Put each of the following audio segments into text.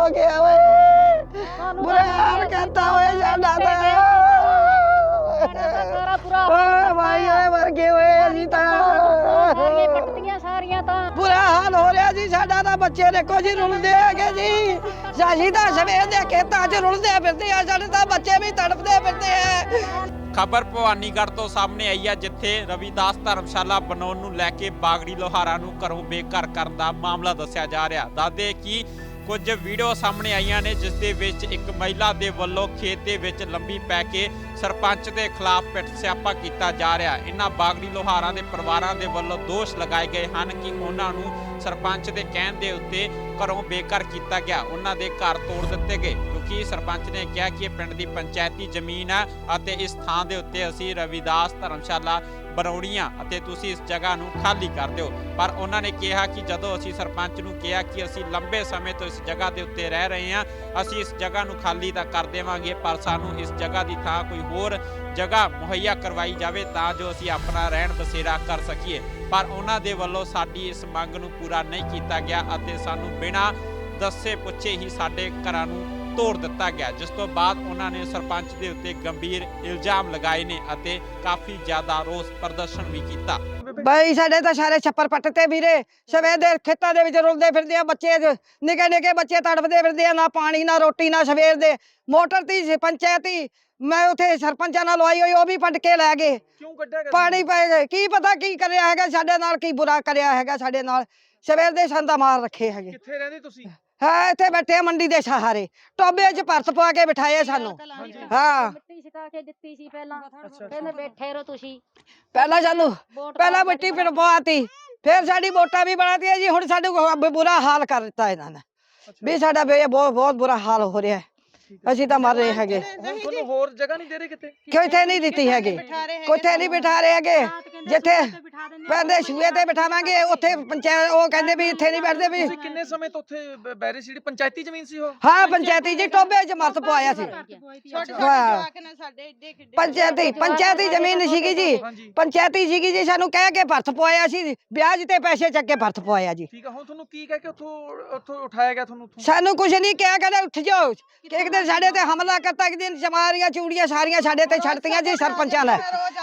ਹੋ ਗਿਆ ਓਏ। ਬੁਰਾ ਹਾਲ ਕਰਤਾ ਓਏ ਸਾਡਾ ਤਾਂ ਸਾਰਾ ਬੁਰਾ ਓਏ ਭਾਈ ਓਏ ਮਰ ਗਏ ਓਏ ਅਸੀਂ ਸਾਰੀਆਂ ਤਾਂ ਪੱਟੀਆਂ ਸਾਰੀਆਂ ਤਾਂ। ਬੁਰਾ ਹਾਲ ਹੋ ਰਿਹਾ ਜੀ ਸਾਡਾ ਤਾਂ ਬੱਚੇ ਦੇਖੋ ਜੀ ਰੁਲਦੇ ਹੈਗੇ ਜੀ। ਸਾਜੀ ਤਾਂ ਸਵੇਰ ਦੇ ਖੇਤਾਂ 'ਚ ਰੁਲਦੇ ਫਿਰਦੇ ਆ ਸਾਡੇ ਤਾਂ ਬੱਚੇ ਵੀ ਤੜਫਦੇ ਫਿਰਦੇ ਆ। ਖਬਰ ਭਵਾਨੀਗੜ੍ਹ ਤੋਂ ਸਾਹਮਣੇ ਆਈ ਹੈ ਜਿੱਥੇ ਰਵਿਦਾਸ ਧਰਮਸ਼ਾਲਾ ਬਣਾਉਣ ਨੂੰ ਲੈ ਕੇ ਬਾਗੜੀ ਲੋਹਾਰਾਂ ਨੂੰ ਘਰੋਂ ਬੇਘਰ ਕਰਨ ਦਾ ਮਾਮਲਾ ਦੱਸਿਆ ਜਾ ਰਿਹਾ। ਦੱਸਦੇ ਕਿ ਕੁਝ ਵੀਡੀਓ ਸਾਹਮਣੇ ਆਈਆਂ ਨੇ, ਜਿਸ ਦੇ ਵਿੱਚ ਇੱਕ ਮਹਿਲਾ ਦੇ ਵੱਲੋਂ ਖੇਤ ਦੇ ਵਿੱਚ ਲੰਬੀ ਪੈ ਕੇ ਸਰਪੰਚ ਦੇ ਖਿਲਾਫ ਪਿੱਟ ਸਿਆਪਾ ਕੀਤਾ ਜਾ ਰਿਹਾ ਇਹਨਾਂ ਬਾਗੜੀ ਲੋਹਾਰਾਂ ਦੇ ਪਰਿਵਾਰਾਂ ਦੇ ਵੱਲੋਂ ਦੋਸ਼ ਲਗਾਏ ਗਏ ਹਨ ਕਿ ਉਹਨਾਂ ਨੂੰ ਸਰਪੰਚ ਦੇ ਕਹਿਣ ਦੇ ਉੱਤੇ ਘਰੋਂ ਬੇਘਰ ਕੀਤਾ ਗਿਆ। ਉਹਨਾਂ ਦੇ ਘਰ ਤੋੜ ਦਿੱਤੇ ਗਏ, ਕਿਉਂਕਿ ਸਰਪੰਚ ਨੇ ਕਿਹਾ ਕਿ ਇਹ ਪਿੰਡ ਦੀ ਪੰਚਾਇਤੀ ਜ਼ਮੀਨ ਹੈ ਅਤੇ ਇਸ ਥਾਂ ਦੇ ਉੱਤੇ ਅਸੀਂ ਰਵਿਦਾਸ ਧਰਮਸ਼ਾਲਾ ਬਣਾਉਣੀਆਂ ਅਤੇ ਤੁਸੀਂ ਇਸ ਜਗ੍ਹਾ ਨੂੰ ਖਾਲੀ ਕਰ ਦਿਓ। ਪਰ ਉਹਨਾਂ ਨੇ ਕਿਹਾ ਕਿ ਜਦੋਂ ਅਸੀਂ ਸਰਪੰਚ ਨੂੰ ਕਿਹਾ ਕਿ ਅਸੀਂ ਲੰਬੇ ਸਮੇਂ ਤੋਂ ਇਸ ਜਗ੍ਹਾ ਦੇ ਉੱਤੇ ਰਹਿ ਰਹੇ ਹਾਂ, ਅਸੀਂ ਇਸ ਜਗ੍ਹਾ ਨੂੰ ਖਾਲੀ ਤਾਂ ਕਰ ਦੇਵਾਂਗੇ, ਪਰ ਸਾਨੂੰ ਇਸ ਜਗ੍ਹਾ ਦੀ ਥਾਂ ਕੋਈ ਹੋਰ ਜਗ੍ਹਾ ਮੁਹੱਈਆ ਕਰਵਾਈ ਜਾਵੇ ਤਾਂ ਜੋ ਅਸੀਂ ਆਪਣਾ ਰਹਿਣ ਬਸੇਰਾ ਕਰ ਸਕੀਏ। ਪਰ ਉਹਨਾਂ ਦੇ ਵੱਲੋਂ ਸਾਡੀ ਇਸ ਮੰਗ ਨੂੰ ਪੂਰਾ ਨਹੀਂ ਕੀਤਾ ਗਿਆ ਅਤੇ ਸਾਨੂੰ ਬਿਨਾਂ ਦੱਸੇ ਪੁੱਛੇ ਹੀ ਸਾਡੇ ਘਰਾਂ ਨੂੰ ਤੋੜ ਦਿੱਤਾ ਗਿਆ ਜਿਸ ਤੋਂ ਬਾਅਦ ਉਹਨਾਂ ਨੇ ਸਰਪੰਚ ਦੇ ਉੱਤੇ ਗੰਭੀਰ ਇਲਜ਼ਾਮ ਲਗਾਏ ਨੇ ਅਤੇ ਕਾਫੀ ਜ਼ਿਆਦਾ ਰੋਸ ਪ੍ਰਦਰਸ਼ਨ ਵੀ ਕੀਤਾ। ਬਈ ਸਾਡੇ ਤਾਂ ਸਾਰੇ ਛੱਪਰ ਪੱਟਤੇ ਵੀਰੇ ਸਵੇਰ ਦੇ ਖੇਤਾਂ ਦੇ ਵਿੱਚ ਰੁਲਦੇ ਫਿਰਦੇ ਆ ਬੱਚੇ ਨਿੱਕੇ ਨਿੱਕੇ ਬੱਚੇ ਤੜਫਦੇ ਫਿਰਦੇ ਆ ਨਾ ਪਾਣੀ ਨਾ ਰੋਟੀ ਨਾ ਸਵੇਰ ਦੇ। ਮੋਟਰ ਤੀ ਪੰਚਾਇਤੀ ਮੈਂ ਉਥੇ ਸਰਪੰਚਾਂ ਨਾਲ ਲਵਾਈ ਹੋਈ ਉਹ ਵੀ ਪੱਟ ਕੇ ਲੈ ਗਏ। ਕਿਉਂ ਕੱਢਿਆ ਗਿਆ ਪਾਣੀ ਪੈ ਗਏ ਕੀ ਪਤਾ ਕੀ ਕਰਿਆ ਹੈਗਾ ਸਾਡੇ ਨਾਲ ਕੀ ਬੁਰਾ ਕਰਿਆ ਹੈਗਾ ਸਾਡੇ ਨਾਲ। ਸਵੇਰ ਦੇ ਸੰਦਾ ਮਾਰ ਰੱਖੇ ਹੈਗੇ। ਕਿੱਥੇ ਰਹਿੰਦੇ ਤੁਸੀਂ? ਹਾਂ ਇੱਥੇ ਬੈਠੇ ਆ ਮੰਡੀ ਦੇ ਸਹਾਰੇ। ਟੋਬੇ 'ਚ ਭਰਤ ਪਾ ਕੇ ਬਿਠਾਏ ਸਾਨੂੰ। ਹਾਂ। ਮਿੱਟੀ ਛਕਾ ਕੇ ਦਿੱਤੀ ਸੀ ਪਹਿਲਾਂ। ਕਹਿੰਦੇ ਬੈਠੇ ਰਹੋ ਤੁਸੀਂ। ਪਹਿਲਾਂ ਸਾਨੂੰ ਵੋਟ ਪਹਿਲਾਂ ਪਾ ਮਿੱਟੀ ਕੇ ਫਿਰ ਪਵਾਤੀ। ਫਿਰ ਸਾਡੀ ਵੋਟਾਂ ਵੀ ਬਣਾਤੀਆਂ ਜੀ। ਹੁਣ ਸਾਡੇ ਬੁਰਾ ਹਾਲ ਕਰ ਦਿੱਤਾ ਇਹਨਾਂ ਨੇ। ਵੀ ਸਾਡਾ ਬਹੁਤ ਬਹੁਤ ਬੁਰਾ ਹਾਲ ਹੋ ਰਿਹਾ ਹੈ। ਅਸੀਂ ਤਾਂ ਮਰ ਰਹੇ ਹੈਗੇ। ਤੁਹਾਨੂੰ ਹੋਰ ਜਗ੍ਹਾ ਨਹੀਂ ਦੇ ਰਹੇ ਕਿਤੇ? ਕਿਤੇ ਨਹੀਂ ਦਿੱਤੀ ਹੈਗੀ? ਕਿਤੇ ਨਹੀਂ ਬਿਠਾ ਰਹੇ ਹੈਗੇ। ਜਿੱਥੇ ਪੈਂਦੇ ਸ਼ੂਏ ਤੇ ਬਿਠਾਵਾਂਗੇ ਉੱਥੇ ਪੰਚਾਇਤ ਉਹ ਕਹਿੰਦੇ ਵੀ ਇੱਥੇ ਨਹੀਂ ਬੈਠਦੇ ਵੀ। ਤੁਸੀਂ ਕਿੰਨੇ ਸਮੇਂ ਤੋਂ ਉੱਥੇ ਬੈਰੀ ਸੀੜੀ ਪੰਚਾਇਤੀ ਜ਼ਮੀਨ ਸੀ ਉਹ? ਹਾਂ ਪੰਚਾਇਤੀ ਜੀ ਟੋਬੇ 'ਚ ਮਰਤ ਪਵਾਇਆ ਸੀ। ਪੰਚਾਇਤੀ ਪੰਚਾਇਤੀ ਜ਼ਮੀਨ ਸੀਗੀ ਜੀ। ਪੰਚਾਇਤੀ ਸੀਗੀ ਜੀ ਸਾਨੂੰ ਕਹਿ ਕੇ ਭਰਤ ਪਵਾਇਆ ਸੀ। ਵਿਆਜ ਤੇ ਪੈਸੇ ਚੱਕ ਕੇ ਭਰਤ ਪਵਾਇਆ ਜੀ। ਠੀਕ ਆ ਹੁਣ ਤੁਹਾਨੂੰ ਕੀ ਕਹਿ ਕੇ ਉੱਥੋਂ ਉੱਥੋਂ ਉਠਾਇਆ ਗਿਆ ਤੁਹਾਨੂੰ ਸਾਨੂੰ ਕੁਝ ਨਹੀਂ ਕਿਹਾ ਕਹਿੰਦੇ ਉੱਠ ਜਾਓ। ਇੱਕ ਦਿਨ ਸਾਡੇ ਤੇ ਹਮਲਾ ਕਰਤਾ ਇੱਕ ਦਿਨ ਚਮਾਰੀਆਂ ਚੂੜੀਆਂ ਸਾਰੀਆਂ ਸਾਡੇ ਤੇ ਛੱਡਤੀਆਂ ਜੀ ਸਰਪੰਚਾਂ ਨੇ।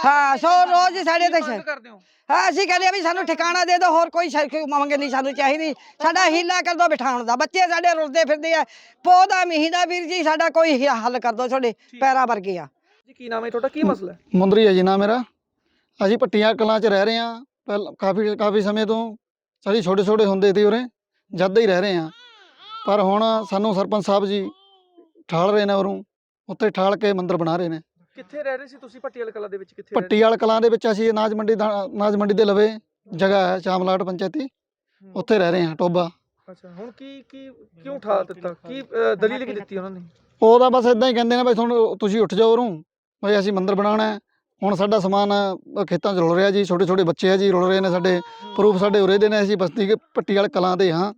ਹਾਂ ਸੋ ਰੋਜ਼ ਸਾਡੇ ਤੇ ਕਰਦੇ ਹੋ ਹਾਂ ਅਸੀਂ ਕਹਿੰਦੇ ਆ ਵੀ ਸਾਨੂੰ ਠਿਕਾਣਾ ਦੇ ਦਿਓ ਹੋਰ ਕੋਈ ਸ਼ਰਕ ਮੰਗ ਨਹੀਂ ਸਾਨੂੰ ਚਾਹੀਦੀ। ਸਾਡਾ ਹੀਲਾ ਕਰ ਦਿਓ ਬਿਠਾਉਣ ਦਾ। ਬੱਚੇ ਸਾਡੇ ਰੁਲਦੇ ਫਿਰਦੇ ਆ। ਪੌਦਾ ਮਹੀਨਾ ਵੀਰ ਜੀ ਸਾਡਾ ਕੋਈ ਹੀ ਹੱਲ ਕਰ ਦਿਓ ਤੁਹਾਡੇ ਪੈਰਾਂ ਵਰਗੇ ਆ। ਜੀ ਕੀ ਨਾਮ ਹੈ ਤੁਹਾਡਾ? ਕੀ ਮਸਲਾ ਹੈ? ਮੁੰਦਰੀ ਹੈ ਜੀ ਨਾਮ ਮੇਰਾ। ਅਸੀਂ ਪੱਟੀਆਂ ਕਲਾਂ 'ਚ ਰਹਿ ਰਹੇ ਹਾਂ। ਪਹਿਲ ਕਾਫੀ ਕਾਫੀ ਸਮੇਂ ਤੋਂ ਅਸੀਂ ਛੋਟੇ ਛੋਟੇ ਹੁੰਦੇ ਸੀ ਉਰੇ। ਜਦ ਦੇ ਹੀ ਰਹਿ ਰਹੇ ਹਾਂ। ਪਰ ਹੁਣ ਸਾਨੂੰ ਸਰਪੰਚ ਸਾਹਿਬ ਜੀ ਠਾਲ ਰਹੇ ਨੇ ਉਰੋਂ ਉੱਤੇ ਠਾਲ ਕੇ ਮੰਦਿਰ ਬਣਾ ਰਹੇ ਨੇ। ਕਿੱਥੇ ਰਹਿ ਰਹੇ ਸੀ ਤੁਸੀਂ ਪੱਟੀਆਲ ਕਲਾ ਦੇ ਵਿੱਚ ਕਿੱਥੇ ਰਹਿ ਰਹੇ ਪੱਟੀਆਲ ਕਲਾਂ ਦੇ ਵਿੱਚ ਅਸੀਂ ਅਨਾਜ ਮੰਡੀ ਦਾ ਅਨਾਜ ਮੰਡੀ ਦੇ ਲਵੇ ਜਗ੍ਹਾ ਹੈ ਚਾਮਲਾਟ ਪੰਚਾਇਤੀ? ਉੱਥੇ ਰਹਿ ਰਹੇ ਹਾਂ ਟੋਬਾ। ਅੱਛਾ ਹੁਣ ਕੀ ਕੀ ਕਿਉਂ ਉਠਾ ਦਿੱਤਾ? ਕੀ ਅ, ਦਲੀਲ ਕੀ ਦਿੱਤੀ ਉਹਨਾਂ ਨੇ? ਉਹਦਾ ਬਸ ਇਦਾਂ ਹੀ ਕਹਿੰਦੇ ਨੇ ਬਈ ਤੁਹਾਨੂੰ ਤੁਸੀਂ ਉੱਠ ਜਾਓ ਉਰੋਂ ਬਈ ਅਸੀਂ ਮੰਦਿਰ ਬਣਾਉਣਾ ਹੈ। ਹੁਣ ਸਾਡਾ ਸਮਾਨ ਅ, ਖੇਤਾਂ 'ਚ ਰੁਲ ਰਿਹਾ ਜੀ ਛੋਟੇ ਛੋਟੇ ਬੱਚੇ ਆ ਜੀ ਰੁਲ ਰਹੇ ਨੇ ਸਾਡੇ ਪ੍ਰੂਫ ਸਾਡੇ ਉਰੇ ਦੇ ਨੇ ਅਸੀਂ ਬਸਤੀ ਕੇ ਪੱਟੀਆਲ ਕਲਾਂ ਦੇ ਹਾਂ।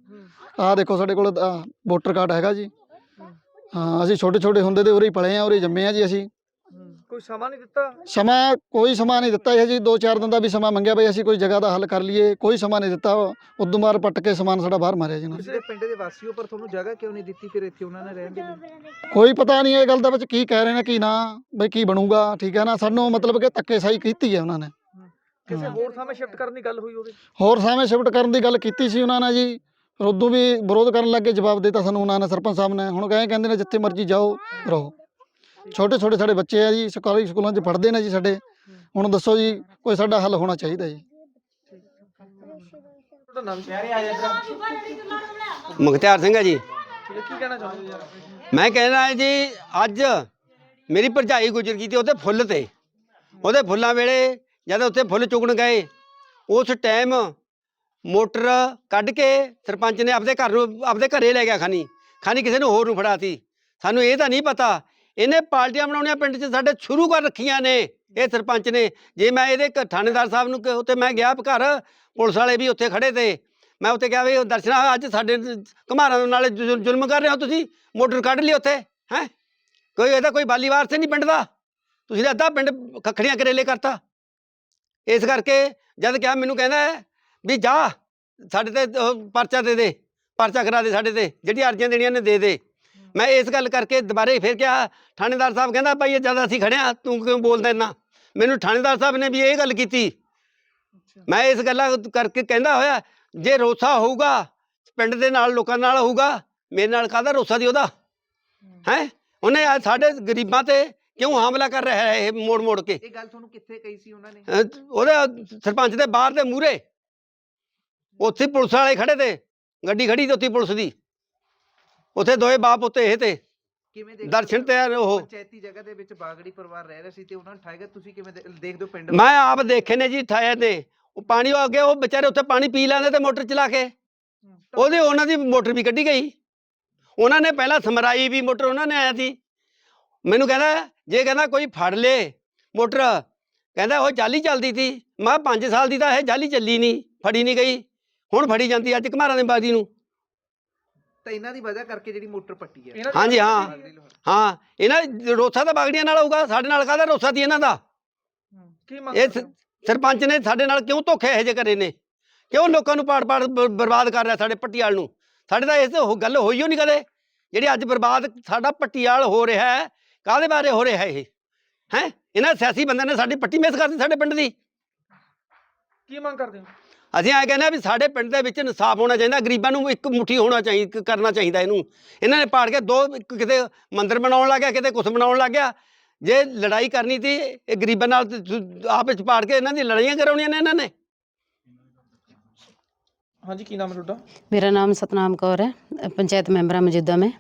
ਆਹ ਦੇਖੋ ਸਾਡੇ ਕੋਲ ਵੋਟਰ ਕਾਰਡ ਹੈਗਾ ਜੀ। ਹਾਂ ਅਸੀਂ ਛੋਟੇ ਛੋਟੇ ਹੁੰਦੇ ਦੇ ਉਰੇ ਹੀ ਪਲੇ ਆ ਉਰੇ ਹੀ ਜੰਮੇ ਆ ਜੀ ਅਸੀਂ। ਕੋਈ ਸਮਾਂ ਨਹੀਂ ਦਿੱਤਾ? ਸਮਾਂ ਕੋਈ ਸਮਾਂ ਨਹੀਂ ਦਿੱਤਾ ਹੈ ਜੀ ਦੋ ਚਾਰ ਦਿਨ ਦਾ ਵੀ ਸਮਾਂ ਮੰਗਿਆ ਬਈ ਅਸੀਂ ਕੋਈ ਜਗ੍ਹਾ ਦਾ ਹੱਲ ਕਰ ਲਈਏ ਕੋਈ ਸਮਾਂ ਨਹੀਂ ਦਿੱਤਾ। ਉਦੋਂ ਮਾਰ ਪੱਟ ਕੇ ਸਮਾਨ ਸਾਡਾ ਬਾਹਰ ਮਾਰਿਆ ਜੀ ਉਹਨਾਂ ਨੇ। ਪਿੰਡ ਦੇ ਵਾਸੀ ਹੋ ਪਰ ਤੁਹਾਨੂੰ ਜਗ੍ਹਾ ਕਿਉਂ ਨਹੀਂ ਦਿੱਤੀ ਫਿਰ ਇੱਥੇ ਉਹਨਾਂ ਨੇ ਰਹਿਣ ਦੇ ਲਈ? ਕੋਈ ਪਤਾ ਨਹੀਂ ਇਹ ਗੱਲ ਦਾ ਵਿੱਚ ਕੀ ਕਹਿ ਰਹੇ ਨੇ ਕੀ ਨਾ ਬਈ ਕੀ ਬਣੂਗਾ ਠੀਕ ਹੈ ਨਾ? ਸਾਨੂੰ ਮਤਲਬ ਕਿ ਧੱਕੇਸ਼ਾਹੀ ਕੀਤੀ ਹੈ ਉਹਨਾਂ ਨੇ। ਕਿਸੇ ਹਾਂ। ਹੋਰ ਥਾਂ ਸ਼ਿਫਟ ਕਰਨ ਦੀ ਗੱਲ ਹੋਈ ਹੋਵੇ ਹੋਰ ਸਾਵੇਂ ਸ਼ਿਫਟ ਕਰਨ ਦੀ ਗੱਲ ਕੀਤੀ ਸੀ ਉਹਨਾਂ ਨੇ ਜੀ। ਉਦੋਂ ਵੀ ਵਿਰੋਧ ਕਰਨ ਲੱਗੇ ਜਵਾਬ ਦਿੱਤਾ ਸਾਨੂੰ ਉਹਨਾਂ ਨੇ ਸਰਪੰਚ ਸਾਹਿਬ ਨੇ। ਹੁਣ ਕਹੇ ਕਹਿੰਦੇ ਨੇ ਜਿੱਥੇ ਮਰਜ਼ੀ ਜਾਓ ਰਹੋ। ਛੋਟੇ ਛੋਟੇ ਸਾਡੇ ਬੱਚੇ ਆ ਜੀ ਸਰਕਾਰੀ ਸਕੂਲਾਂ 'ਚ ਪੜ੍ਹਦੇ ਨੇ ਜੀ ਸਾਡੇ। ਹੁਣ ਦੱਸੋ ਜੀ ਕੋਈ ਸਾਡਾ ਹੱਲ ਹੋਣਾ ਚਾਹੀਦਾ ਜੀ। ਤੁਹਾਡਾ ਨਾਮ ਕੀ ਮੁਖਤਿਆਰ ਸਿੰਘ ਹੈ ਜੀ। ਕੀ ਕਹਿਣਾ ਚਾਹੁੰਦੇ ਮੈਂ ਕਹਿਣਾ ਹੈ ਜੀ ਅੱਜ ਮੇਰੀ ਭਰਜਾਈ ਗੁਜ਼ਰ ਗਈ ਤੇ ਉਹਦੇ ਫੁੱਲ ਤੇ। ਉਹਦੇ ਫੁੱਲਾਂ ਵੇਲੇ ਜਦ ਉੱਥੇ ਫੁੱਲ ਚੁਗਣ ਗਏ ਉਸ ਟਾਈਮ ਮੋਟਰ ਕੱਢ ਕੇ ਸਰਪੰਚ ਨੇ ਆਪਦੇ ਘਰ ਨੂੰ, ਆਪਦੇ ਘਰੇ ਲੈ ਗਿਆ ਖਾਨੀ ਖਾਨੀ ਕਿਸੇ ਨੂੰ ਹੋਰ ਨੂੰ ਫੜਾਤੀ। ਸਾਨੂੰ ਇਹ ਤਾਂ ਨਹੀਂ ਪਤਾ। ਇਹਨੇ ਪਾਰਟੀਆਂ ਬਣਾਉਣੀਆਂ ਪਿੰਡ 'ਚ ਸਾਡੇ ਸ਼ੁਰੂ ਕਰ ਰੱਖੀਆਂ ਨੇ ਇਹ ਸਰਪੰਚ ਨੇ। ਜੇ ਮੈਂ ਇਹਦੇ ਘ- ਥਾਣੇਦਾਰ ਸਾਹਿਬ ਨੂੰ ਕਿ- ਉੱਥੇ ਮੈਂ ਗਿਆ ਘਰ, ਪੁਲਿਸ ਵਾਲੇ ਵੀ ਉੱਥੇ ਖੜੇ ਤੇ। ਮੈਂ ਉੱਥੇ ਕਿਹਾ ਵੀ ਉਹ ਦਰਸ਼ਨਾ, ਅੱਜ ਸਾਡੇ ਘਮਾਰਾਂ ਨਾਲ ਜ਼ੁਲਮ ਕਰ ਰਹੇ ਹੋ ਤੁਸੀਂ, ਮੋਟਰ ਕੱਢ ਲਈ ਉੱਥੇ, ਹੈ? ਕੋਈ ਇਹਦਾ ਕੋਈ ਬਾਲੀਵਾਰ ਸੇ ਨਹੀਂ ਪਿੰਡ ਦਾ। ਤੁਸੀਂ ਤਾਂ ਅੱਧਾ ਪਿੰਡ ਖੱਖੜੀਆਂ ਕਰੇਲੇ ਕਰਤਾ। ਇਸ ਕਰਕੇ ਜਦ ਕਿਹਾ ਮੈਨੂੰ ਕਹਿੰਦਾ ਵੀ ਜਾ ਸਾਡੇ ਤੇ ਉਹ ਪਰਚਾ ਦੇ ਦੇ ਪਰਚਾ ਕਰਾ ਦੇ ਸਾਡੇ ਤੇ ਜਿਹੜੀ ਅਰਜ਼ੀਆਂ ਦੇਣੀਆਂ ਨੇ ਦੇ ਦੇ। ਮੈਂ ਇਸ ਗੱਲ ਕਰਕੇ ਦੁਬਾਰੇ ਫਿਰ ਕਿਹਾ ਥਾਣੇਦਾਰ ਸਾਹਿਬ ਕਹਿੰਦਾ ਭਾਈ ਇਹ ਜਦ ਅਸੀਂ ਖੜੇ ਆ ਤੂੰ ਕਿਉਂ ਬੋਲਦਾ ਇੰਨਾ? ਮੈਨੂੰ ਥਾਣੇਦਾਰ ਸਾਹਿਬ ਨੇ ਵੀ ਇਹ ਗੱਲ ਕੀਤੀ। ਮੈਂ ਇਸ ਗੱਲਾਂ ਕਰਕੇ ਕਹਿੰਦਾ ਹੋਇਆ ਜੇ ਰੋਸਾ ਹੋਊਗਾ ਪਿੰਡ ਦੇ ਨਾਲ ਲੋਕਾਂ ਨਾਲ ਹੋਊਗਾ ਮੇਰੇ ਨਾਲ ਕਾਹਦਾ ਰੋਸਾ ਦੀ ਉਹਦਾ? ਹੈ। ਉਹਨੇ ਅੱਜ ਸਾਡੇ ਗਰੀਬਾਂ ਤੇ ਕਿਉਂ ਹਮਲਾ ਕਰ ਰਿਹਾ ਹੈ ਇਹ ਮੋੜ ਮੋੜ ਕੇ? ਇਹ ਗੱਲ ਤੁਹਾਨੂੰ ਕਿੱਥੇ ਕਹੀ ਸੀ ਉਹਨਾਂ ਨੇ? ਉਹਦੇ ਸਰਪੰਚ ਦੇ ਬਾਹਰ ਦੇ ਮੂਹਰੇ। ਉੱਥੇ ਪੁਲਿਸ ਵਾਲੇ ਖੜੇ ਤੇ ਗੱਡੀ ਖੜੀ ਤੇ ਉੱਥੇ ਪੁਲਿਸ ਦੀ। ਉੱਥੇ ਦੋਏ ਬਾਪ ਉੱਤੇ ਇਹ ਤੇ। ਕਿਵੇਂ ਦੇਖਦੇ ਦਰਸ਼ਨ ਤੇ ਉਹ। ਪੰਚਾਇਤੀ ਜਗ੍ਹਾ ਦੇ ਵਿੱਚ ਬਾਗੜੀ ਪਰਿਵਾਰ ਰਹਿ ਰਿਹਾ ਸੀ ਤੇ ਉਹਨਾਂ ਨੂੰ ਠਾਏਗਾ ਤੁਸੀਂ ਕਿਵੇਂ ਦੇ- ਦੇਖਦੇ ਹੋ ਪਿੰਡ ਮੈਂ ਆਪ ਦੇਖੇ ਨੇ ਜੀ ਠਾਇਆ ਨੇ ਉਹ ਪਾਣੀ ਉਹ ਅੱਗੇ ਉਹ ਵਿਚਾਰੇ ਉੱਥੇ ਪਾਣੀ ਪੀ ਲੈਂਦੇ ਤੇ ਮੋਟਰ ਚਲਾ ਕੇ। ਉਹਦੇ ਉਹਨਾਂ ਦੀ ਮੋਟਰ ਵੀ ਕੱਢੀ ਗਈ। ਉਹਨਾਂ ਨੇ ਪਹਿਲਾਂ ਸਮਰਾਈ ਵੀ ਮੋਟਰ ਉਹਨਾਂ ਨੇ ਆਇਆ ਸੀ। ਮੈਨੂੰ ਕਹਿੰਦਾ ਜੇ ਕਹਿੰਦਾ ਕੋਈ ਫੜ ਲੇ ਮੋਟਰ ਕਹਿੰਦਾ ਉਹ ਜਾਲੀ ਚੱਲਦੀ ਸੀ। ਮੈਂ 5 ਸਾਲ ਦੀ ਤਾਂ ਇਹ ਜਾਲੀ ਚੱਲੀ ਨਹੀਂ ਫੜੀ ਨਹੀਂ ਗਈ। ਹੁਣ ਫੜੀ ਜਾਂਦੀ ਅੱਜ ਘਮਾਰਾਂ ਦੇ ਬਾਦੀ ਨੂੰ। ਤਾਂ ਇਹਨਾਂ ਦੀ ਵਜ੍ਹਾ ਕਰਕੇ ਜਿਹੜੀ ਮੋਟਰ ਪੱਟੀ ਹੈ ਹਾਂਜੀ ਹਾਂ। ਹਾਂ ਇਹਨਾਂ ਰੋਸਾ ਤਾਂ ਬਾਗੜੀਆਂ ਨਾਲ ਹੋਊਗਾ ਸਾਡੇ ਨਾਲ ਕਾਹਦਾ ਰੋਸਾ ਦੀ ਇਹਨਾਂ ਦਾ? ਕੀ ਮੰਗ ਇਹ ਕਰਦੇ? ਸਰਪੰਚ ਨੇ ਸਾਡੇ ਨਾਲ ਕਿਉਂ ਧੋਖੇ ਇਹੋ ਜਿਹੇ ਕਰੇ ਨੇ? ਕਿਉਂ ਲੋਕਾਂ ਨੂੰ ਪਾੜ ਪਾੜ ਬ- ਬਰਬਾਦ ਕਰ ਰਿਹਾ ਸਾਡੇ ਪੱਟੀਆਲ ਨੂੰ? ਸਾਡੇ ਤਾਂ ਇਸ ਉਹ ਗੱਲ ਹੋਈ ਓ ਨਹੀਂ ਕਦੇ ਜਿਹੜੀ ਅੱਜ ਬਰਬਾਦ ਸਾਡਾ ਪੱਟੀਆਲ ਹੋ ਰਿਹਾ ਹੈ ਕਾਹਦੇ ਬਾਰੇ ਹੋ ਰਿਹਾ ਇਹ? ਹੈ? ਇਹਨਾਂ ਸਿਆਸੀ ਬੰਦਿਆਂ ਨੇ ਸਾਡੀ ਪੱਟੀ ਮਿਸ ਕਰਤੀ ਸਾਡੇ ਪਿੰਡ ਦੀ। ਕੀ ਮੰਗ ਕਰਦੇ ਹੋ? ਅਸੀਂ ਐ ਕਹਿੰਦੇ ਆ ਵੀ ਸਾਡੇ ਪਿੰਡ ਦੇ ਵਿੱਚ ਇਨਸਾਫ ਹੋਣਾ ਚਾਹੀਦਾ ਗਰੀਬਾਂ ਨੂੰ ਇੱਕ ਮੁਠੀ ਹੋਣਾ ਚਾਹੀਦਾ ਕਰਨਾ ਚਾਹੀਦਾ ਇਹਨੂੰ। ਇਹਨਾਂ ਨੇ ਪਾੜ ਕੇ ਦੋ ਕਿਤੇ ਮੰਦਿਰ ਬਣਾਉਣ ਲੱਗ ਗਿਆ ਕਿਤੇ ਕੁਛ ਬਣਾਉਣ ਲੱਗ ਗਿਆ। ਜੇ ਲੜਾਈ ਕਰਨੀ ਸੀ ਇਹ ਗਰੀਬਾਂ ਨਾਲ ਆਪ ਵਿੱਚ ਪਾੜ ਕੇ ਇਹਨਾਂ ਦੀ ਲੜਾਈਆਂ ਕਰਾਉਣੀਆਂ ਨੇ ਇਹਨਾਂ ਨੇ। ਹਾਂਜੀ ਕੀ ਨਾਮ ਹੈ ਤੁਹਾਡਾ? ਮੇਰਾ ਨਾਮ ਸਤਨਾਮ ਕੌਰ ਹੈ ਪੰਚਾਇਤ ਮੈਂਬਰ ਹਾਂ ਮੌਜੂਦਾ ਮੈਂ।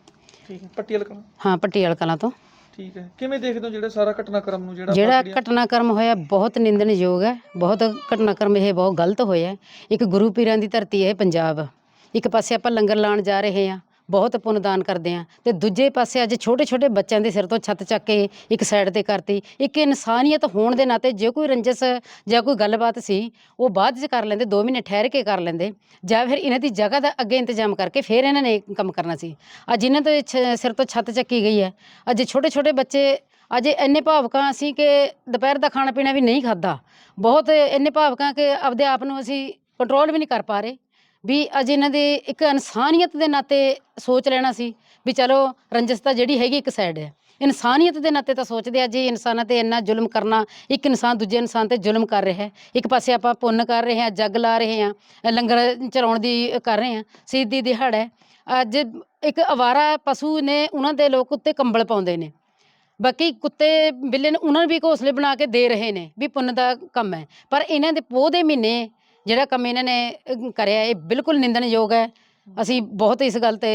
ਠੀਕ ਹੈ ਪੱਟੀਆਲ ਕਲਾਂ? ਹਾਂ ਪੱਟੀਆਲ ਕਲਾਂ ਤੋਂ। ਠੀਕ ਹੈ। ਕਿਵੇਂ ਦੇਖਦੇ ਹੋ ਜਿਹੜਾ ਸਾਰਾ ਘਟਨਾਕ੍ਰਮ ਨੂੰ ਜਿਹੜਾ ਜਿਹੜਾ ਘਟਨਾਕ੍ਰਮ ਹੋਇਆ ਬਹੁਤ ਨਿੰਦਣਯੋਗ ਹੈ। ਬਹੁਤ ਘਟਨਾਕ੍ਰਮ ਇਹ ਬਹੁਤ ਗਲਤ ਹੋਇਆ। ਇੱਕ ਗੁਰੂ ਪੀਰਾਂ ਦੀ ਧਰਤੀ ਹੈ ਪੰਜਾਬ। ਇੱਕ ਪਾਸੇ ਆਪਾਂ ਲੰਗਰ ਲਾਣ ਜਾ ਰਹੇ ਹਾਂ। ਬਹੁਤ ਪੁੰਨਦਾਨ ਕਰਦੇ ਹਾਂ। ਤੇ ਦੂਜੇ ਪਾਸੇ ਅੱਜ ਛੋਟੇ ਛੋਟੇ ਬੱਚਿਆਂ ਦੇ ਸਿਰ ਤੋਂ ਛੱਤ ਚੱਕ ਕੇ ਇੱਕ ਸਾਈਡ ਤੇ ਕਰਤੀ। ਇੱਕ ਇਨਸਾਨੀਅਤ ਹੋਣ ਦੇ ਨਾਤੇ ਜੇ ਕੋਈ ਰੰਜਸ ਜਾਂ ਕੋਈ ਗੱਲਬਾਤ ਸੀ, ਉਹ ਬਾਅਦ 'ਚ ਕਰ ਲੈਂਦੇ 2 ਮਹੀਨੇ ਠਹਿਰ ਕੇ ਕਰ ਲੈਂਦੇ। ਜਾਂ ਫਿਰ ਇਹਨਾਂ ਦੀ ਜਗ੍ਹਾ ਦਾ ਅੱਗੇ ਇੰਤਜ਼ਾਮ ਕਰਕੇ ਫਿਰ ਇਹਨਾਂ ਨੇ ਕੰਮ ਕਰਨਾ ਸੀ। ਅੱਜ ਇਹਨਾਂ ਤੋਂ ਛ- ਸਿਰ ਤੋਂ ਛੱਤ ਚੱਕੀ ਗਈ ਹੈ। ਅੱਜ ਛੋਟੇ ਛੋਟੇ ਬੱਚੇ ਅੱਜ ਇੰਨੇ ਭਾਵਕਾਂ ਅਸੀਂ ਕਿ ਦੁਪਹਿਰ ਦਾ ਖਾਣਾ ਪੀਣਾ ਵੀ ਨਹੀਂ ਖਾਦਾ ਬਹੁਤ ਇੰਨੇ ਭਾਵਕਾਂ ਕਿ ਆਪਦੇ ਆਪ ਨੂੰ ਅਸੀਂ ਕੰਟਰੋਲ ਵੀ ਨਹੀਂ ਕਰ ਪਾ ਰਹੇ। ਵੀ ਅੱਜ ਇਹਨਾਂ ਦੇ ਇੱਕ ਇਨਸਾਨੀਅਤ ਦੇ ਨਾਤੇ ਸੋਚ ਲੈਣਾ ਸੀ ਵੀ ਚਲੋ ਰੰਜਸਤਾ ਜਿਹੜੀ ਹੈਗੀ ਇੱਕ ਸਾਈਡ ਹੈ। ਇਨਸਾਨੀਅਤ ਦੇ ਨਾਤੇ ਤਾਂ ਸੋਚਦੇ ਆ, ਜੀ ਇਨਸਾਨਾਂ ਤੇ ਇੰਨਾ ਜ਼ੁਲਮ ਕਰਨਾ, ਇੱਕ ਇਨਸਾਨ ਦੂਜੇ ਇਨਸਾਨ ਤੇ ਜ਼ੁਲਮ ਕਰ ਰਿਹਾ ਹੈ, ਇੱਕ ਪਾਸੇ ਆਪਾਂ ਪੁੰਨ ਕਰ ਰਹੇ ਹਾਂ, ਜੱਗ ਲਾ ਰਹੇ ਹਾਂ, ਲੰਗਰ ਚਲਾਉਣ ਦੀ ਕਰ ਰਹੇ ਹਾਂ ਸਿੱਧੀ ਦਿਹਾੜਾ ਹੈ। ਅੱਜ ਇੱਕ ਅਵਾਰਾ ਪਸ਼ੂ ਨੇ ਉਹਨਾਂ ਦੇ ਲੋਕ ਉੱਤੇ ਕੰਬਲ ਪਾਉਂਦੇ ਨੇ। ਬਾਕੀ ਕੁੱਤੇ, ਬਿੱਲੇ ਨੇ ਉਹਨਾਂ ਨੂੰ ਵੀ ਘੋਸਲੇ ਬਣਾ ਕੇ ਦੇ ਰਹੇ ਨੇ ਵੀ ਪੁੰਨ ਦਾ ਕੰਮ ਹੈ। ਪਰ ਇਹਨਾਂ ਦੇ ਪੋਹ ਦੇ ਮਹੀਨੇ ਜਿਹੜਾ ਕੰਮ ਇਹਨਾਂ ਨੇ ਅਹ, ਕਰਿਆ ਇਹ ਬਿਲਕੁਲ ਨਿੰਦਣਯੋਗ ਹੈ। ਅਸੀਂ ਬਹੁਤ ਇਸ ਗੱਲ ਤੇ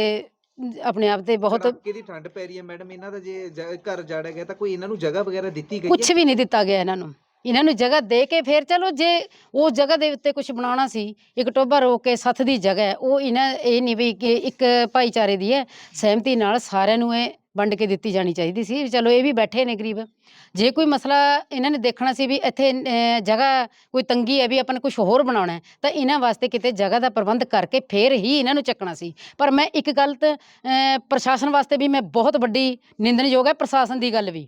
ਆਪਣੇ ਆਪ ਤੇ ਬਹੁਤ ਕੜਾਕੇ ਦੀ ਠੰਡ ਪੈ ਰਹੀ ਹੈ ਮੈਡਮ? ਇਹਨਾਂ ਦਾ ਜੇ ਜ- ਘਰ ਜਾੜਿਆ ਗਿਆ ਤਾਂ ਕੋਈ ਇਹਨਾਂ ਨੂੰ ਜਗ੍ਹਾ ਵਗੈਰਾ ਦਿੱਤੀ ਗਈ ਕੁਝ ਵੀ ਨਹੀਂ ਦਿੱਤਾ ਗਿਆ ਇਹਨਾਂ ਨੂੰ। ਇਹਨਾਂ ਨੂੰ ਜਗ੍ਹਾ ਦੇ ਕੇ ਫਿਰ ਚਲੋ ਜੇ ਉਸ ਜਗ੍ਹਾ ਦੇ ਉੱਤੇ ਕੁਝ ਬਣਾਉਣਾ ਸੀ ਇੱਕ ਟੋਭਾ ਰੋਕ ਕੇ ਸੱਥ ਦੀ ਜਗ੍ਹਾ ਹੈ ਉਹ ਇਹਨਾਂ ਇਹ ਨਹੀਂ ਵੀ ਕਿ ਇੱਕ ਭਾਈਚਾਰੇ ਦੀ ਹੈ। ਸਹਿਮਤੀ ਨਾਲ ਸਾਰਿਆਂ ਨੂੰ ਇਹ ਵੰਡ ਕੇ ਦਿੱਤੀ ਜਾਣੀ ਚਾਹੀਦੀ ਸੀ ਵੀ ਚਲੋ ਇਹ ਵੀ ਬੈਠੇ ਨੇ ਗਰੀਬ। ਜੇ ਕੋਈ ਮਸਲਾ ਇਹਨਾਂ ਨੇ ਦੇਖਣਾ ਸੀ ਵੀ ਇੱਥੇ ਅਹ, ਜਗ੍ਹਾ ਕੋਈ ਤੰਗੀ ਹੈ ਵੀ ਆਪਾਂ ਨੇ ਕੁਝ ਹੋਰ ਬਣਾਉਣਾ ਹੈ ਤਾਂ ਇਹਨਾਂ ਵਾਸਤੇ ਕਿਤੇ ਜਗ੍ਹਾ ਦਾ ਪ੍ਰਬੰਧ ਕਰਕੇ ਫਿਰ ਹੀ ਇਹਨਾਂ ਨੂੰ ਚੱਕਣਾ ਸੀ। ਪਰ ਮੈਂ ਇੱਕ ਗੱਲ ਤਾਂ ਅਹ, ਪ੍ਰਸ਼ਾਸਨ ਵਾਸਤੇ ਵੀ ਮੈਂ ਬਹੁਤ ਵੱਡੀ ਨਿੰਦਣਯੋਗ ਹੈ ਪ੍ਰਸ਼ਾਸਨ ਦੀ ਗੱਲ ਵੀ।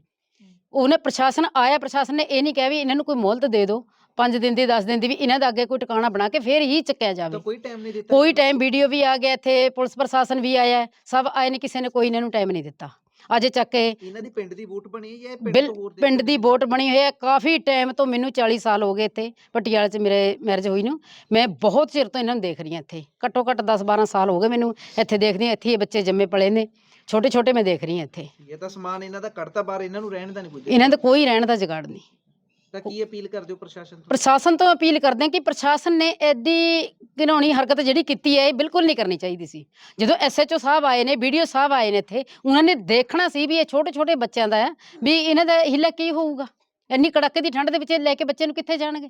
ਉਹਨੇ ਪ੍ਰਸ਼ਾਸਨ ਆਇਆ ਪ੍ਰਸ਼ਾਸਨ ਨੇ ਇਹ ਨਹੀਂ ਕਿਹਾ ਵੀ ਇਹਨਾਂ ਨੂੰ ਕੋਈ ਮੋਹਲਤ ਦੇ ਦਿਓ। 5 ਦਿਨ ਦੀ 10 ਦਿਨ ਦੀ ਵੀ ਇਹਨਾਂ ਦਾ ਅੱਗੇ ਕੋਈ ਟਿਕਾਣਾ ਬਣਾ ਕੇ ਫਿਰ ਹੀ ਚੱਕਿਆ ਤਾਂ ਜਾਵੇ ਕੋਈ ਟਾਈਮ ਨਹੀਂ ਦਿੱਤਾ। ਕੋਈ ਟਾਈਮ ਵੀਡੀਓ ਵੀ ਆ ਗਿਆ ਇੱਥੇ ਪੁਲਿਸ ਪ੍ਰਸ਼ਾਸਨ ਵੀ ਆਇਆ ਹੈ, ਸਭ ਆਏ ਨੇ ਕਿਸੇ ਨੇ ਕੋਈ ਇਹਨਾਂ ਨੂੰ ਟਾਈਮ ਨਹੀਂ ਦਿੱਤਾ। ਅੱਜ ਚੱਕ ਕੇ ਇਹਨਾਂ ਦੀ ਪਿੰਡ ਦੀ ਵੋਟ ਬਣੀ ਹੈ ਜਾਂ ਇਹ ਪਿੰਡ ਬਿਲ ਤੋਂ ਹੋਰ ਦੇ ਪਿੰਡ ਦੀ ਵੋਟ ਬਣੀ ਹੋਈ ਹੈ। ਕਾਫੀ ਟਾਈਮ ਤੋਂ ਮੈਨੂੰ 40 ਸਾਲ ਹੋ ਗਏ ਇੱਥੇ ਪਟਿਆਲੇ 'ਚ ਮੇਰੇ ਮੈਰਿਜ ਹੋਈ ਨੂੰ। ਮੈਂ ਬਹੁਤ ਚਿਰ ਤੋਂ ਇਹਨਾਂ ਨੂੰ ਦੇਖ ਰਹੀ ਹਾਂ ਇੱਥੇ। ਘੱਟੋ ਘੱਟ 10 12 ਸਾਲ ਹੋ ਗਏ ਮੈਨੂੰ ਇੱਥੇ ਦੇਖਦੀ ਹਾਂ ਇੱਥੇ ਇਹ ਬੱਚੇ ਜੰਮੇ ਪਲੇ ਨੇ। ਛੋਟੇ ਛੋਟੇ ਮੈਂ ਦੇਖ ਰਹੀ ਹਾਂ ਇੱਥੇ। ਇਹ ਤਾਂ ਸਮਾਨ ਇਹਨਾਂ ਦਾ ਕੱਢਤਾ ਬਾਹਰ ਇਹਨਾਂ ਨੂੰ ਰਹਿਣ ਦਾ ਨਹੀਂ ਪੁੱਛਿਆ ਇਹਨਾਂ ਦਾ ਕੋਈ ਰਹਿਣ ਦਾ ਜੁਗਾੜ ਨਹੀਂ। ਤਾਂ ਕੀ ਅਪੀਲ ਕਰਦੇ ਹੋ ਪ੍ਰਸ਼ਾਸਨ ਤੋਂ? ਪ੍ਰਸ਼ਾਸਨ ਤੋਂ ਅਪੀਲ ਕਰਦੇ ਹਾਂ ਕਿ ਪ੍ਰਸ਼ਾਸਨ ਨੇ ਐਡੀ ਘਿਨਾਉਣੀ ਹਰਕਤ ਜਿਹੜੀ ਕੀਤੀ ਹੈ ਇਹ ਬਿਲਕੁਲ ਨਹੀਂ ਕਰਨੀ ਚਾਹੀਦੀ ਸੀ। ਜਦੋਂ ਐਸਐਚਓ ਸਾਹਿਬ ਆਏ ਨੇ ਵੀਡੀਓ ਸਾਹਿਬ ਆਏ ਨੇ ਇੱਥੇ ਉਹਨਾਂ ਨੇ ਦੇਖਣਾ ਸੀ ਵੀ ਇਹ ਛੋਟੇ ਛੋਟੇ ਬੱਚਿਆਂ ਦਾ ਹੈ ਵੀ ਇਹਨਾਂ ਦਾ ਹਿੱਲਾ ਕੀ ਹੋਊਗਾ? ਇੰਨੀ ਕੜਾਕੇ ਦੀ ਠੰਡ ਦੇ ਵਿੱਚ ਇਹ ਲੈ ਕੇ ਬੱਚੇ ਨੂੰ ਕਿੱਥੇ ਜਾਣਗੇ?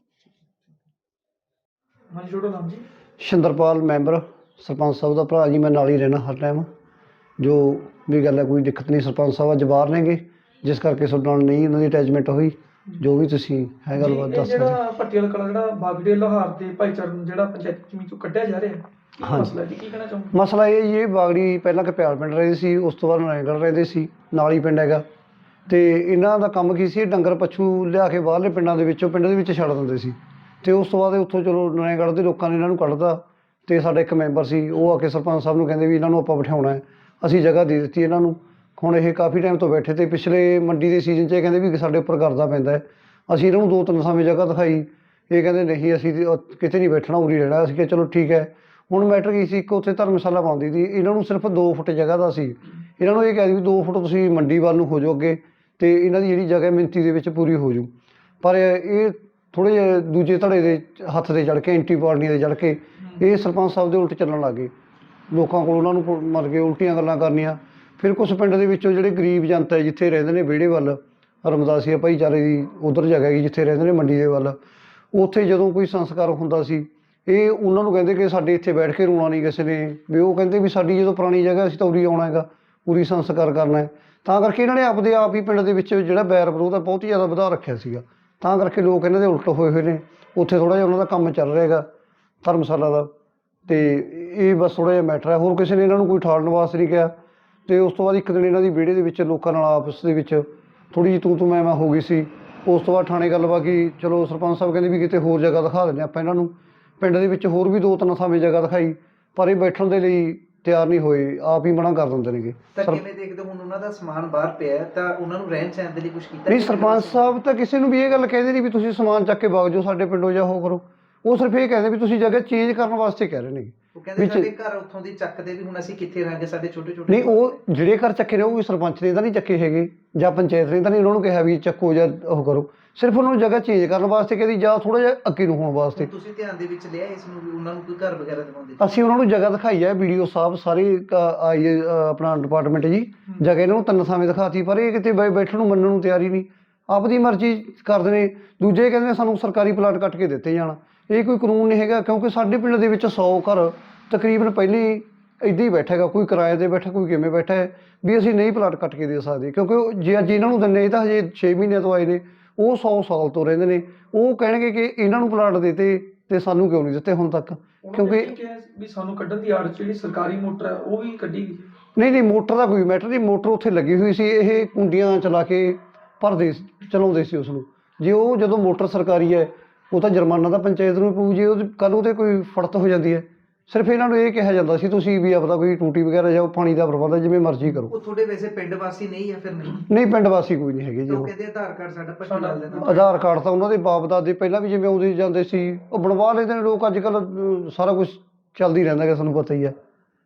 ਹਾਂਜੀ ਤੁਹਾਡਾ ਨਾਮ ਜੀ? ਸ਼ਿੰਦਰਪਾਲ ਮੈਂਬਰ ਸਰਪੰਚ ਸਾਹਿਬ ਦਾ ਭਰਾ ਜੀ ਮੈਂ ਨਾਲ ਹੀ ਰਹਿਣਾ ਹਰ ਟਾਈਮ ਜੋ ਵੀ ਗੱਲ ਹੈ ਕੋਈ ਦਿੱਕਤ ਨਹੀਂ ਸਰਪੰਚ ਸਾਹਿਬ ਅੱਜ ਬਾਹਰ ਨੇਗੇ ਜਿਸ ਕਰਕੇ ਨਾਲ ਨਹੀਂ ਉਹਨਾਂ ਦੀ ਅਟੈਚਮੈਂਟ ਹੋਈ। ਜੋ ਵੀ ਤੁਸੀਂ ਹੈ ਗੱਲਬਾਤ ਦੱਸ ਸਕਦੇ। ਜਿਹੜਾ ਪੱਟੀਆਲ ਕਲਾਂ ਜਿਹੜਾ ਬਾਗੜੀ ਲੋਹਾਰ ਦੇ ਭਾਈਚਾਰੇ ਨੂੰ ਜਿਹੜਾ ਪੰਚਾਇਤ ਜ਼ਮੀਨ ਚੋਂ ਕੱਢਿਆ ਜਾ ਰਿਹਾ ਹੈ। ਮਸਲਾ ਜੀ? ਕੀ ਕਹਿਣਾ ਚਾਹੁੰਦੇ ਮਸਲਾ ਇਹ ਜੀ ਬਾਗੜੀ ਪਹਿਲਾਂ ਕਪਿਆਲ ਪਿੰਡ ਰਹਿੰਦੇ ਸੀ ਉਸ ਤੋਂ ਬਾਅਦ ਨਾਰਾਇਣਗੜ੍ਹ ਰਹਿੰਦੇ ਸੀ ਨਾਲ ਹੀ ਪਿੰਡ ਹੈਗਾ। ਤੇ ਇਹਨਾਂ ਦਾ ਕੰਮ ਕੀ ਸੀ ਡੰਗਰ ਪਸ਼ੂ ਲਿਆ ਕੇ ਬਾਹਰਲੇ ਪਿੰਡਾਂ ਦੇ ਵਿੱਚੋਂ ਪਿੰਡ ਦੇ ਵਿੱਚ ਛੱਡ ਦਿੰਦੇ ਸੀ। ਤੇ ਉਸ ਤੋਂ ਬਾਅਦ ਉੱਥੋਂ ਚਲੋ ਨਾਰਾਇਣਗੜ੍ਹ ਦੇ ਲੋਕਾਂ ਨੇ ਇਹਨਾਂ ਨੂੰ ਕੱਢਤਾ ਤੇ ਸਾਡਾ ਇੱਕ ਮੈਂਬਰ ਸੀ ਉਹ ਆ ਕੇ ਸਰਪੰਚ ਸਾਹਿਬ ਨੂੰ ਕਹਿੰਦੇ ਵੀ ਇਹਨਾਂ ਨੂੰ ਆਪਾਂ ਬਿਠਾਉਣਾ ਹੈ ਅਸੀਂ ਜਗ੍ਹਾ ਦੇ ਦਿੱਤੀ ਇਹਨਾਂ ਨੂੰ। ਹੁਣ ਇਹ ਕਾਫੀ ਟਾਈਮ ਤੋਂ ਬੈਠੇ ਤੇ ਪਿਛਲੇ ਮੰਡੀ ਦੇ ਸੀਜ਼ਨ 'ਚ ਇਹ ਕਹਿੰਦੇ ਵੀ ਸਾਡੇ ਉੱਪਰ ਕਰਜ਼ਾ ਪੈਂਦਾ ਹੈ। ਅਸੀਂ ਇਹਨਾਂ ਨੂੰ ਦੋ ਤਿੰਨ ਸਮੇਂ ਜਗ੍ਹਾ ਦਿਖਾਈ। ਇਹ ਕਹਿੰਦੇ ਨਹੀਂ, ਅਸੀਂ ਕਿਤੇ ਨਹੀਂ ਬੈਠਣਾ, ਉਰੀ ਰਹਿਣਾ। ਅਸੀਂ ਕਿਹਾ ਚਲੋ ਠੀਕ ਹੈ। ਹੁਣ ਮੈਟਰ ਕੀ ਸੀ, ਇੱਕ ਉੱਥੇ ਧਰਮਸ਼ਾਲਾ ਪਾਉਂਦੀ ਸੀ। ਇਹਨਾਂ ਨੂੰ ਸਿਰਫ 2 ਫੁੱਟ ਜਗ੍ਹਾ ਦਾ ਸੀ। ਇਹਨਾਂ ਨੂੰ ਇਹ ਕਹਿ ਵੀ 2 ਫੁੱਟ ਤੁਸੀਂ ਮੰਡੀ ਵੱਲ ਨੂੰ ਹੋ ਜਾਓ ਅੱਗੇ ਤੇ ਇਹਨਾਂ ਦੀ ਜਿਹੜੀ ਜਗ੍ਹਾ ਮਿੰਤੀ ਦੇ ਵਿੱਚ ਪੂਰੀ ਹੋ ਜੂ। ਪਰ ਇਹ ਥੋੜੇ ਜਿਹੇ ਦੂਜੇ ਧੜੇ ਦੇ ਹੱਥ ਦੇ ਜੜ ਕੇ ਐਂਟੀ ਪਾਰਟੀਆਂ ਦੇ ਜੜ ਕੇ ਇਹ ਸਰਪੰਚ ਸਾਹਿਬ ਦੇ ਉਲਟ ਚੱਲਣ ਲੱਗੇ ਲੋਕਾਂ ਕੋਲ ਉਹਨਾਂ ਨੂੰ ਕੋ- ਮਤਲਬ ਕਿ ਉਲਟੀਆਂ ਗੱਲਾਂ ਕਰਨੀਆਂ। ਫਿਰ ਕੁਝ ਪਿੰਡ ਦੇ ਵਿੱਚੋਂ ਜਿਹੜੇ ਗਰੀਬ ਜਨਤਾ ਹੈ, ਜਿੱਥੇ ਰਹਿੰਦੇ ਨੇ ਵਿਹੜੇ ਵੱਲ, ਰਮਦਾਸੀਆ ਭਾਈਚਾਰੇ ਦੀ ਉਧਰ ਜਗ੍ਹਾ ਹੈਗੀ, ਜਿੱਥੇ ਰਹਿੰਦੇ ਨੇ ਮੰਡੀ ਦੇ ਵੱਲ, ਉੱਥੇ ਜਦੋਂ ਕੋਈ ਸੰਸਕਾਰ ਹੁੰਦਾ ਸੀ, ਇਹ ਉਹਨਾਂ ਨੂੰ ਕਹਿੰਦੇ ਕਿ ਸਾਡੇ ਇੱਥੇ ਬੈਠ ਕੇ ਰੋਣਾ ਨਹੀਂ ਕਿਸੇ ਨੇ, ਵੀ ਉਹ ਕਹਿੰਦੇ ਵੀ ਸਾਡੀ ਜਦੋਂ ਪੁਰਾਣੀ ਜਗ੍ਹਾ ਅਸੀਂ ਤਾਂ ਉਰੀ ਆਉਣਾ ਹੈਗਾ, ਉਰੀ ਸੰਸਕਾਰ ਕਰਨਾ ਹੈ। ਤਾਂ ਕਰਕੇ ਇਹਨਾਂ ਨੇ ਆਪਦੇ ਆਪ ਹੀ ਪਿੰਡ ਦੇ ਵਿੱਚ ਜਿਹੜਾ ਬੈਰ ਵਿਰੋਧ ਹੈ, ਬਹੁਤ ਹੀ ਜ਼ਿਆਦਾ ਵਧਾ ਰੱਖਿਆ ਸੀਗਾ। ਤਾਂ ਕਰਕੇ ਲੋਕ ਇਹਨਾਂ ਦੇ ਉਲਟ ਹੋਏ ਹੋਏ ਨੇ, ਉੱਥੇ ਥੋੜਾ ਜਿਹਾ ਉਹਨਾਂ ਦਾ ਕੰਮ ਚੱਲ ਰਿਹਾ ਹੈਗਾ, ਧਰਮਸ਼ਾਲਾ ਦਾ, ਤੇ ਇਹ ਬਸ ਥੋੜਾ ਜਿਹਾ ਮੈਟਰ ਹੈ। ਹੋਰ ਕਿਸੇ ਨੇ ਇਹਨਾਂ ਨੂੰ ਕੋਈ ਠਾਲਣ ਵਾਸਤੇ ਨਹੀਂ ਕਿਹਾ। ਤੇ ਉਸ ਤੋਂ ਬਾਅਦ ਇੱਕ ਦਿਨ ਇਹਨਾਂ ਦੀ ਵਿਹੜੇ ਦੇ ਵਿੱਚ ਲੋਕਾਂ ਨਾਲ ਆਪਸ ਦੇ ਵਿੱਚ ਥੋੜੀ ਜਿਹੀ ਤੂੰ ਤੂੰ ਮੈਂ ਮੈਂ ਹੋ ਗਈ ਸੀ। ਉਸ ਤੋਂ ਬਾਅਦ ਥਾਣੇ ਗੱਲਬਾਤ ਕੀ ਚਲੋ ਸਰਪੰਚ ਸਾਹਿਬ ਕਹਿੰਦੇ ਵੀ ਕਿਤੇ ਹੋਰ ਜਗ੍ਹਾ ਦਿਖਾ ਦਿੰਦੇ ਆਪਾਂ ਇਹਨਾਂ ਨੂੰ। ਪਿੰਡ ਦੇ ਵਿੱਚ ਹੋਰ ਵੀ ਦੋ ਤਿੰਨ ਥਾਵੇਂ ਜਗ੍ਹਾ ਦਿਖਾਈ ਪਰ ਇਹ ਬੈਠਣ ਦੇ ਲਈ ਤਿਆਰ ਨਹੀਂ ਹੋਏ ਆਪ ਹੀ ਮਨਾ ਕਰ ਦਿੰਦੇ ਨੇਗੇ। ਤਾਂ ਕਿਵੇਂ ਦੇਖਦੇ ਹੋ ਹੁਣ ਉਹਨਾਂ ਦਾ ਸਮਾਨ ਬਾਹਰ ਪਿਆ ਹੈ, ਤਾਂ ਉਹਨਾਂ ਨੂੰ ਰਹਿਣ ਸਹਿਣ ਦੇ ਲਈ ਕੁਝ ਕੀਤਾ ਨਹੀਂ ਸਰਪੰਚ ਸਾਹਿਬ ਤਾਂ ਕਿਸੇ ਨੂੰ ਵੀ ਇਹ ਗੱਲ ਕਹਿੰਦੇ ਨਹੀਂ ਵੀ ਤੁਸੀਂ ਸਮਾਨ ਚੱਕ ਕੇ ਵਗ ਜਾਓ ਸਾਡੇ ਪਿੰਡੋਂ ਜਾਂ ਉਹ ਕਰੋ। ਉਹ ਸਿਰਫ ਇਹ ਕਹਿੰਦੇ ਵੀ ਤੁਸੀਂ ਜਗ੍ਹਾ ਚੇਂਜ ਕਰਨ ਵਾਸਤੇ ਕਹਿ ਰਹੇ ਨੇ ਉਹ ਕਹਿੰਦੇ ਵਿੱਚ- ਸਾਡੇ ਘਰ ਉੱਥੋਂ ਦੀ ਚੱਕਦੇ ਵੀ ਹੁਣ ਅਸੀਂ ਕਿੱਥੇ ਰਹਾਂਗੇ ਸਾਡੇ ਛੋਟੇ ਛੋਟੇ ਨਹੀਂ ਉਹ ਜਿਹੜੇ ਘਰ ਚੱਕੇ ਨੇ ਉਹ ਵੀ ਸਰਪੰਚ ਨੇ ਤਾਂ ਨਹੀਂ ਚੱਕੇ ਹੈਗੇ ਜਾਂ ਪੰਚਾਇਤ ਨੇ ਤਾਂ ਨਹੀਂ ਉਹਨਾਂ ਨੂੰ ਕਿਹਾ ਵੀ ਚੱਕੋ ਜਾਂ ਉਹ ਕਰੋ। ਸਿਰਫ ਉਹਨਾਂ ਨੂੰ ਜਗ੍ਹਾ ਚੇਂਜ ਕਰਨ ਵਾਸਤੇ ਕਹਿੰਦੀ ਜਾਂ ਥੋੜਾ ਜਿਹਾ ਅੱਗੇ ਨੂੰ ਹੋਣ ਵਾਸਤੇ। ਹੁਣ ਤੁਸੀਂ ਧਿਆਨ ਦੇ ਵਿੱਚ ਲਿਆ ਇਸ ਨੂੰ ਵੀ ਉਹਨਾਂ ਨੂੰ ਕੋਈ ਘਰ ਵਗੈਰਾ ਦਿਵਾਉਂਦੇ ਅਸੀਂ ਉਹਨਾਂ ਨੂੰ ਜਗ੍ਹਾ ਦਿਖਾਈ ਹੈ ਵੀਡੀਓ ਸਾਹਿਬ ਸਾਰੇ ਆਈ ਆਪਣਾ ਡਿਪਾਰਟਮੈਂਟ ਜੀ। ਜਗ੍ਹਾ ਇਹਨਾਂ ਨੂੰ ਤਿੰਨ ਥਾਵੇਂ ਦਿਖਾਤੀ ਪਰ ਇਹ ਕਿਤੇ ਬੈ- ਬੈਠਣ ਨੂੰ ਮੰਨਣ ਨੂੰ ਤਿਆਰ ਹੀ ਨਹੀਂ। ਆਪਦੀ ਮਰਜ਼ੀ ਕਰਦੇ ਨੇ। ਦੂਜੇ ਕਹਿੰਦੇ ਨੇ ਸਾਨੂੰ ਸਰਕਾਰੀ ਪਲਾਟ ਕੱਟ ਕੇ ਦਿੱਤੇ ਜਾਣ। ਇਹ ਕੋਈ ਕਾਨੂੰਨ ਨਹੀਂ ਹੈਗਾ ਕਿਉਂਕਿ ਸਾਡੇ ਪਿੰਡ ਦੇ ਵਿੱਚ 100 ਘਰ ਤਕਰੀਬਨ ਪਹਿਲੇ ਹੀ ਇੱਦਾਂ ਹੀ ਬੈਠਾ ਹੈਗਾ ਕੋਈ ਕਿਰਾਏ ਤੇ ਬੈਠਾ ਕੋਈ ਕਿਵੇਂ ਬੈਠਾ ਹੈ ਵੀ ਅਸੀਂ ਨਹੀਂ ਪਲਾਟ ਕੱਟ ਕੇ ਦੇ ਸਕਦੇ। ਕਿਉਂਕਿ ਉਹ ਜੇ ਅੱਜ ਇਹਨਾਂ ਨੂੰ ਦਿੰਨੇ ਇਹ ਤਾਂ ਹਜੇ 6 ਮਹੀਨਿਆਂ ਤੋਂ ਆਏ ਨੇ ਉਹ 100 ਸਾਲ ਤੋਂ ਰਹਿੰਦੇ ਨੇ। ਉਹ ਕਹਿਣਗੇ ਕਿ ਇਹਨਾਂ ਨੂੰ ਪਲਾਟ ਦਿੱਤੇ ਤੇ ਸਾਨੂੰ ਕਿਉਂ ਨਹੀਂ ਦਿੱਤੇ ਹੁਣ ਤੱਕ? ਕਿਉਂਕਿ ਵੀ ਸਾਨੂੰ ਕੱਢਣ ਦੀ ਆੜ 'ਚ ਜਿਹੜੀ ਸਰਕਾਰੀ ਮੋਟਰ ਹੈ ਉਹ ਵੀ ਕੱਢੀ ਗਈ? ਨਹੀਂ ਨਹੀਂ ਮੋਟਰ ਦਾ ਕੋਈ ਮੈਟਰ ਨਹੀਂ ਮੋਟਰ ਉੱਥੇ ਲੱਗੀ ਹੋਈ ਸੀ ਇਹ ਕੁੰਡੀਆਂ ਚਲਾ ਕੇ ਭਰਦੇ ਚਲਾਉਂਦੇ ਸੀ ਉਸ ਨੂੰ ਜੇ ਉਹ ਜਦੋਂ ਮੋਟਰ ਸਰਕਾਰੀ ਹੈ ਉਹ ਤਾਂ ਜੁਰਮਾਨਾ ਤਾਂ ਪੰਚਾਇਤ ਨੂੰ ਪਊ ਜੇ ਉਹ ਕੱਲ ਉਹਤੇ ਕੋਈ ਫੜਤ ਹੋ ਜਾਂਦੀ ਹੈ। ਸਿਰਫ ਇਹਨਾਂ ਨੂੰ ਇਹ ਕਿਹਾ ਜਾਂਦਾ ਸੀ ਤੁਸੀਂ ਵੀ ਆਪਦਾ ਕੋਈ ਟੂਟੀ ਵਗੈਰਾ ਜਾਂ ਪਾਣੀ ਦਾ ਪ੍ਰਬੰਧ ਜਿਵੇਂ ਮਰਜ਼ੀ ਕਰੋ। ਉਹ ਤੁਹਾਡੇ ਵੈਸੇ ਪਿੰਡ ਵਾਸੀ ਨਹੀਂ ਹੈ ਫਿਰ ਨਹੀਂ? ਨਹੀਂ ਪਿੰਡ ਵਾਸੀ ਕੋਈ ਨਹੀਂ ਹੈਗੇ ਜੀ ਉਹ। ਉਹ ਕਹਿੰਦੇ ਆਧਾਰ ਕਾਰਡ ਸਾਡਾ ਸਾਡਾ- ਲਾਲ ਦੇਣਾ ਆਧਾਰ ਕਾਰਡ ਤਾਂ ਉਹਨਾਂ ਦੇ ਬਾਪ ਦਾਦੇ ਪਹਿਲਾਂ ਵੀ ਜਿਵੇਂ ਆਉਂਦੇ ਜਾਂਦੇ ਸੀ ਉਹ ਬਣਵਾ ਲੈਂਦੇ ਨੇ ਲੋਕ ਅੱਜ ਕੱਲ ਸਾਰਾ ਕੁਝ ਚੱਲਦੀ ਰਹਿੰਦਾ ਹੈ ਤੁਹਾਨੂੰ ਪਤਾ ਹੀ ਹੈ।